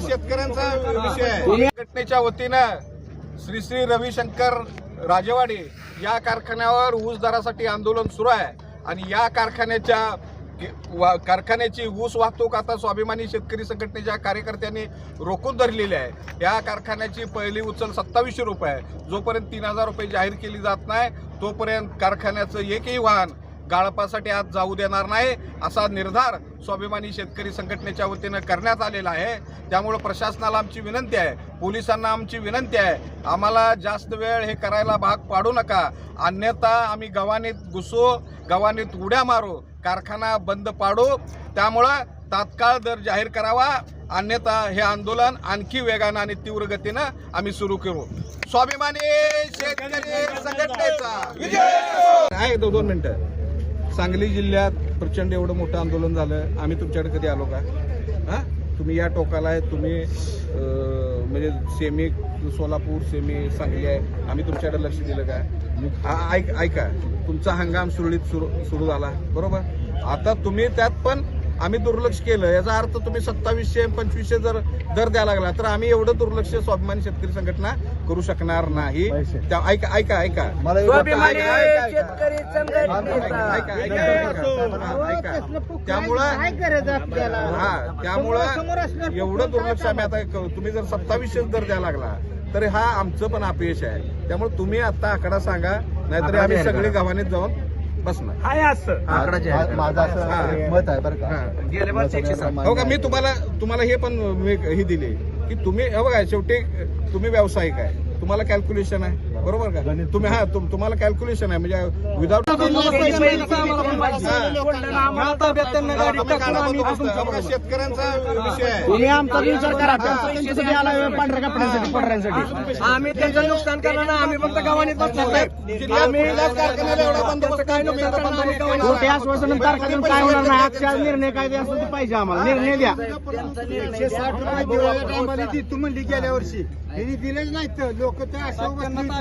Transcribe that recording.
शेतकऱ्यांचा विषय घटनेच्या वतीनं श्री श्री रविशंकर राजेवाडी या कारखान्यावर ऊस दरासाठी आंदोलन सुरू आहे आणि या कारखान्याच्या वा- कारखान्याची ऊस वाहतूक आता स्वाभिमानी शेतकरी संघटनेच्या कार्यकर्त्यांनी रोखून धरलेली आहे या कारखान्याची पहिली उचल सत्तावीसशे रुपये आहे. जोपर्यंत तीन हजार रुपये जाहीर केली जात नाही तोपर्यंत कारखान्याचं एकही वाहन गाळपासाठी आज जाऊ देणार नाही असा निर्धार स्वाभिमानी शेतकरी संघटनेच्या वतीनं करण्यात आलेला आहे. त्यामुळं प्रशासनाला आमची विनंती आहे पोलिसांना आमची विनंती आहे आम्हाला जास्त वेळ हे करायला भाग पाडू नका. अन्यथा आम्ही गव्हाणीत घुसू गव्हाणीत उड्या मारू कारखाना बंद पाडू. त्यामुळं तात्काळ दर जाहीर करावा. अन्यथा हे आंदोलन आणखी वेगानं आणि तीव्र गतीनं आम्ही सुरू करू. स्वाभिमानी शेतकरी संघटनेचा. आहे दो- दोन मिनिटं. सांगली जिल्ह्यात प्रचंड एवढं मोठं आंदोलन झालं. आम्ही तुमच्याकडे कधी आलो का? हा? तुम्ही या टोकाला आहे तुम्ही म्हणजे सेमी सोलापूर सेमी सांगली आहे. आम्ही तुमच्याकडे लक्ष दिलं काय? हा, ऐक ऐका. तुमचा हंगाम सुरळीत सुरू सुरू झाला. बरोबर? आता तुम्ही त्यात पण आम्ही दुर्लक्ष केलं. याचा अर्थ तुम्ही सत्तावीसशे पंचवीसशे जर दर द्यायला लागला तर आम्ही एवढं दुर्लक्ष स्वाभिमानी शेतकरी संघटना करू शकणार नाही. त्या ऐका ऐका ऐका. त्यामुळं हा त्यामुळं एवढं दुर्लक्ष आम्ही आता क- तुम्ही जर सत्तावीसशे दर द्यायला लागला तर हा आमचं पण अपयश आहे. त्यामुळे तुम्ही आता आकडा सांगा नाहीतर आम्ही सगळे गव्हाणीत जाऊन बसणार मा- माझं असं हा. मत आहे बरं हा. हो का मी तुम्हाला तुम्हाला हे पण मी ही दिली की तुम्ही हे बघा शेवटी तुम्ही व्यावसायिक आहे. तुम्हाला कॅल्क्युलेशन आहे. बरोबर का? तुम्ही हा तुम- तुम्हाला कॅल्क्युलेशन आहे म्हणजे विदाउट शेतकऱ्यांचा विषय आहे. तुम्ही आमचा विचार करा. त्यांचा त्यांच्यासाठी आला पांढऱ्या कपड्यांसाठी पांढऱ्यांसाठी आम्ही त्यांचं नुकसान करणार ना आम्ही फक्त गावाने काय आश्वासन होणार नाही. आजच्या निर्णय काय द्या असेल ते पाहिजे आम्हाला. निर्णय द्या. एकशे साठ रुपये दिवाळी टायमाला ती तू म्हणली गेल्या वर्षी. त्यांनी दिलेच नाही तर लोक त्या अशा